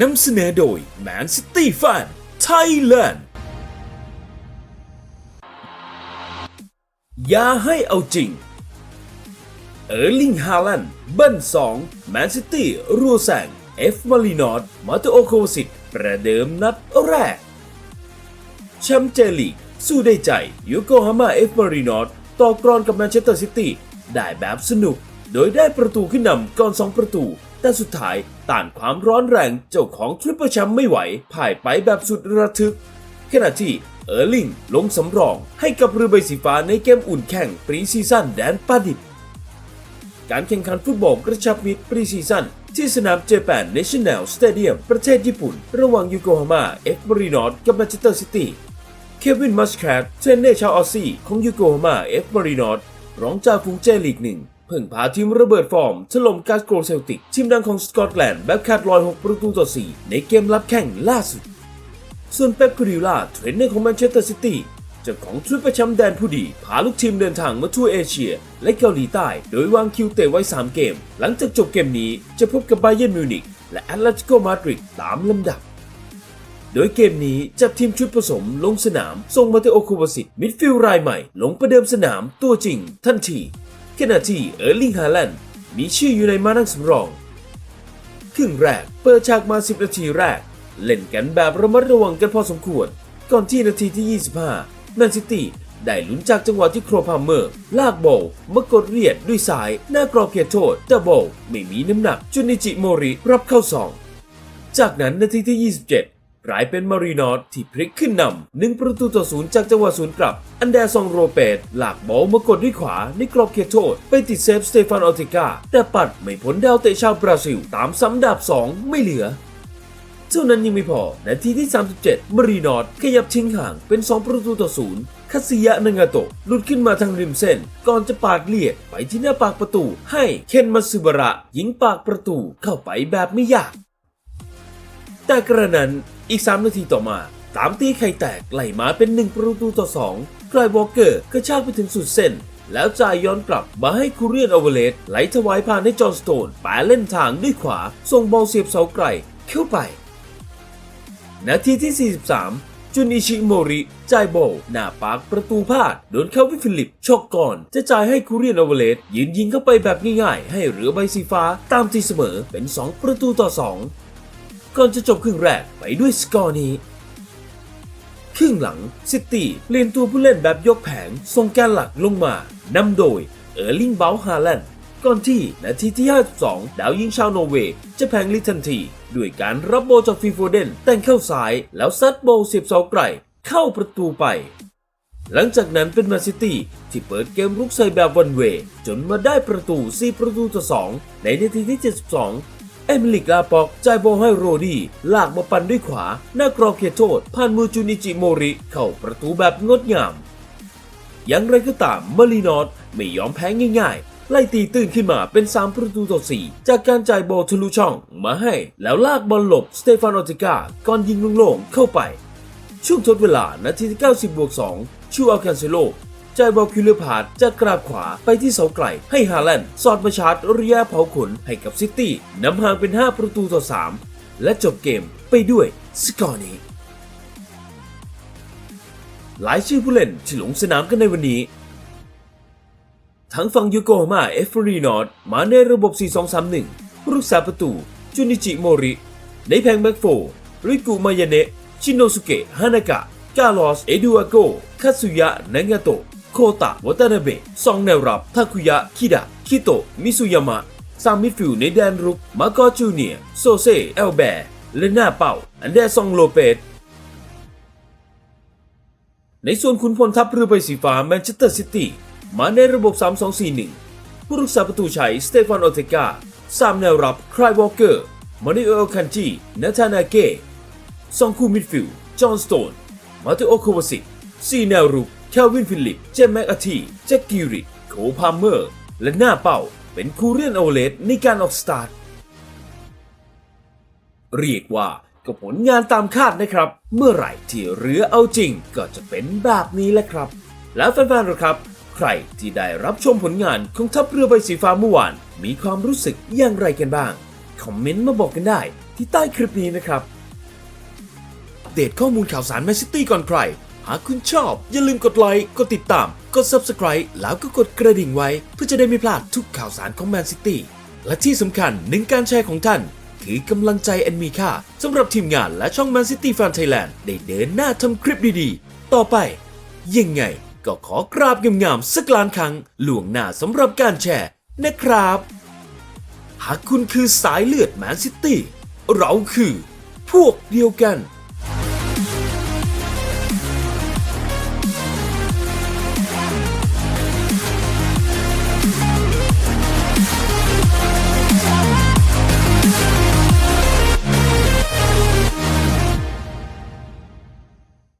นำเสนอโดย Man City Fan Thailand อย่าให้เอาจริง เออร์ลิงฮาลันเบิ้ล2แมนซิตี้รัวแสงเอฟมารินอตมาตโอโควสิตประเดิมนัดแรกแชมป์เจลีกสู้ได้ใจยูโกฮาม่าเอฟมารินอตต่อกรอนกับแมนเชสเตอร์ซิตี้ได้แบบสนุก โดยได้ประตูขึ้นนำก่อน 2 ประตู แต่สุดท้ายต้านความร้อนแรงเจ้าของทริปเปิลแชมป์ไม่ไหวพ่ายไปแบบสุดระทึก ขณะที่เออร์ลิงลงสำรองให้กับเรือใบสีฟ้าในเกมอุ่นแข่งปรีซีซั่นแดนปาดิบ การแข่งขันฟุตบอลกระชับมิตรปรีซีซั่นที่สนามเจแปนเนชั่นแนลสเตเดียมประเทศญี่ปุ่น ระหว่างยูโกฮาม่าเอฟมารีนอตกับแมนเชสเตอร์ซิตี้เควินมัสแครดเทรนเนอร์ชาวออสซี่ของยูโกฮาม่าเอฟมารีนอตรองจ่าฝูงเจลีกหนึ่ง เพิ่งพาทีมระเบิดฟอร์มถล่มกาสโกรเซลติก ทีมดังของสกอตแลนด์แบบขาดลอย 6 ประตูต่อ 4 ในเกมรับแข่งล่าสุด ส่วนเป๊ปกูริล่าเทรนเนอร์ของแมนเชสเตอร์ซิตี้เจ้าของทริปประแชมแดนผู้ดี พาลูกทีมเดินทางมาทั่วเอเชีย และเกาหลีใต้ โดยวางคิวเตะไว้ 3 เกม หลังจากจบเกมนี้จะพบกับไบเยนมิวนิกและแอตเลติโกมาดริดตามลำดับโดยเกมนี้จัดทีมชุดผสมลงสนามส่งมาเตโอคูวาสิตมิดฟิลด์รายใหม่ ลงประเดิมสนามตัวจริงทันที ขณะที่เออร์ลิงฮาแลนด์มีชื่ออยู่ในมานั่งสำรอง ครึ่งแรกเปิดฉากมา 10 นาทีแรก เล่นกันแบบระมัดระวังกันพอสมควร ก่อนที่นาทีที่ 25 แมนซิตี้ได้ลุ้นจากจังหวะที่โครพามเมอร์ ลากบอลมากดเรียดด้วยสายหน้ากรอบเขตโทษแต่บอลไม่มีน้ำหนักจนนิจิโมริรับเข้าสอง จากนั้นนาทีที่ 27 กลายเป็นมารีนอตที่พลิกขึ้นนำหนึ่งประตูต่อศูนย์จากจังหวะศูนย์กลับ อันเดรซองโรเปตหลากบอลมากดด้วยขวาในกรอบเขตโทษ ไปติดเซฟสเตฟานออติกาแต่ปัดไม่พ้นดาวเตะชาวบราซิล ตามซ้ำดาบ 2 ไม่เหลือเท่านั้นยังไม่พอ นาทีที่ 37 มารีนอตขยับทิ้งห่างเป็น 2 ประตูต่อศูนย์คาซิยะนางาโตะหลุดขึ้นมาทางริมเส้น ก่อนจะปาดเลียดไปที่หน้าปากประตู ให้เคนมาซึบาระยิงปากประตูเข้าไปแบบไม่ยาก แต่กระนั้นอีก 3 นาทีต่อมาตามตีไข่แตกไหลมาเป็น 1 ประตูต่อ 2กลายวอลเกอร์กระชากไปถึงสุดเส้น แล้วจ่ายย้อนกลับมาให้คูเรียนอเวเลสไหลถวายผ่านให้จอห์นสโตนแปาเล่นทางด้วยขวาส่งบอลเสียบเสาไกลเข้าไป นาทีที่ 43 จุนอิชิโมริจ่ายบอลหน้าปากประตูพลาดโดนเข้าวิฟิลิปชกก่อน จะจ่ายให้คูเรียนอเวเลสยืนยิงเข้าไปแบบง่ายๆ ให้เรือใบสีฟ้าตามตีเสมอเป็น 2 ประตูต่อ 2 ก่อนจะจบครึ่งแรกไปด้วยสกอร์นี้ ครึ่งหลังซิตี้เปลี่ยนตัวผู้เล่นแบบยกแผงส่งแกนหลักลงมานำโดยเออร์ลิงเบลฮาแลนด์ก่อนที่นาทีที่ 52 ดาวยิงชาวโนเวย์จะแพงลิทันที ด้วยการรับโบอลจากฟีโฟเดนแต่งเข้าซ้ายแล้วซัดโบอลเสียบเสาไกลเข้าประตูไป หลังจากนั้นเป็นมนซิตี้ที่เปิดเกมรุกใส่แบบวันเวย์จนมาได้ประตู 4 ประตูต่อ 2 ในนาทีที่ 72 เอมิลิกลาปอกจ่ายบอลให้โรดี้ลากมาปั่นด้วยขวา หน้ากรอบเขตโทษ ผ่านมือจูนิจิโมริ เข้าประตูแบบงดงาม อย่างไรก็ตามมารีนอตไม่ยอมแพ้ง่ายๆ ไล่ตีตื่นขึ้นมาเป็น 3 ประตูต่อ 4 จากการจ่ายบอลทะลุช่องมาให้ แล้วลากบอลหลบสเตฟานอติกาก่อนยิงโล่งๆเข้าไป ช่วงทดเวลานาทีที่90บวก2ชูอัลคันเซโล จ่ายบอลคิลเลอร์พาดจากกราบขวาไปที่เสาไกลให้ฮาแลนด์สอดมาชาร์จระยะเผาขนให้กับซิตี้นำห่างเป็น 5 ประตูต่อ 3 และจบเกมไปด้วยสกอร์นี้ หลายชื่อผู้เล่นที่ลงสนามกันในวันนี้ ทั้งฝั่งยูโกฮาม่าเอฟรีนอตมาในระบบ 4-2-3-1ผู้รักษาประตูจุนิจิโมริ ในแพงแบ็กโฟร์ริกุมายาเนะชินโนสุเกะฮานากะกาลอส เอดูอาโกคาสุยะนางาโตะ โคตะวัตานาเบะซองแนวรับทาคุยะ คิดะ คิโตะ มิซุยามะซามมิดฟิลด์ในแดนรุก มาโกจูเนียร์โซเซ เอลแบร์และหน้าเป้าอันเดร์ซองโลเปสในส่วนขุนพลทัพเรือใบสีฟ้าแมนเชสเตอร์ซิตี้มาในระบบ 3-2-4-1 ผู้รักษาประตูชัยสเตฟานโอเทกาสามแนวรับคลายวอลเกอร์มานิเอลคันจีนาธานาเก้สองคู่มิดฟิลด์จอห์นสโตน มาเตโอโควาสิกสี่แนวรุก แคลวินฟิลิป เจมแมกอาทีแจ็คกิริโคพาเมอร์ และหน้าเป้าเป็นคูเรียนโอเลสในการออกสตาร์ท เรียกว่าก็ผลงานตามคาดนะครับ เมื่อไหร่ที่เรือเอาจริงก็จะเป็นแบบนี้แหละครับ แล้วแฟนๆล่ะครับ ใครที่ได้รับชมผลงานของทัพเรือใบสีฟ้าเมื่อวาน มีความรู้สึกอย่างไรกันบ้าง คอมเมนต์มาบอกกันได้ที่ใต้คลิปนี้นะครับ อัปเดตข้อมูลข่าวสารแมนซิตี้ก่อนใครากคุณชอบ อย่าลืมกดไลค์ กดติดตาม กด Subscribe แล้วก็กดกระดิ่งไว้ เพื่อจะได้ไม่พลาดทุกข่าวสารของแมนซิตี้และที่สำคัญหนึ่งการแชร์ของท่าน คือกำลังใจอันมีค่าสำหรับทีมงานและช่องแมนซิตี้แฟนไทยแลนด์ได้เดินหน้าทำคลิปดีๆ ต่อไป ยังไงก็ขอกราบงามๆสักล้านครั้งหลวงหน้าสำหรับการแชร์นะครับ หากคุณคือสายเลือดแมนซิตี้เราคือ พวกเดียวกัน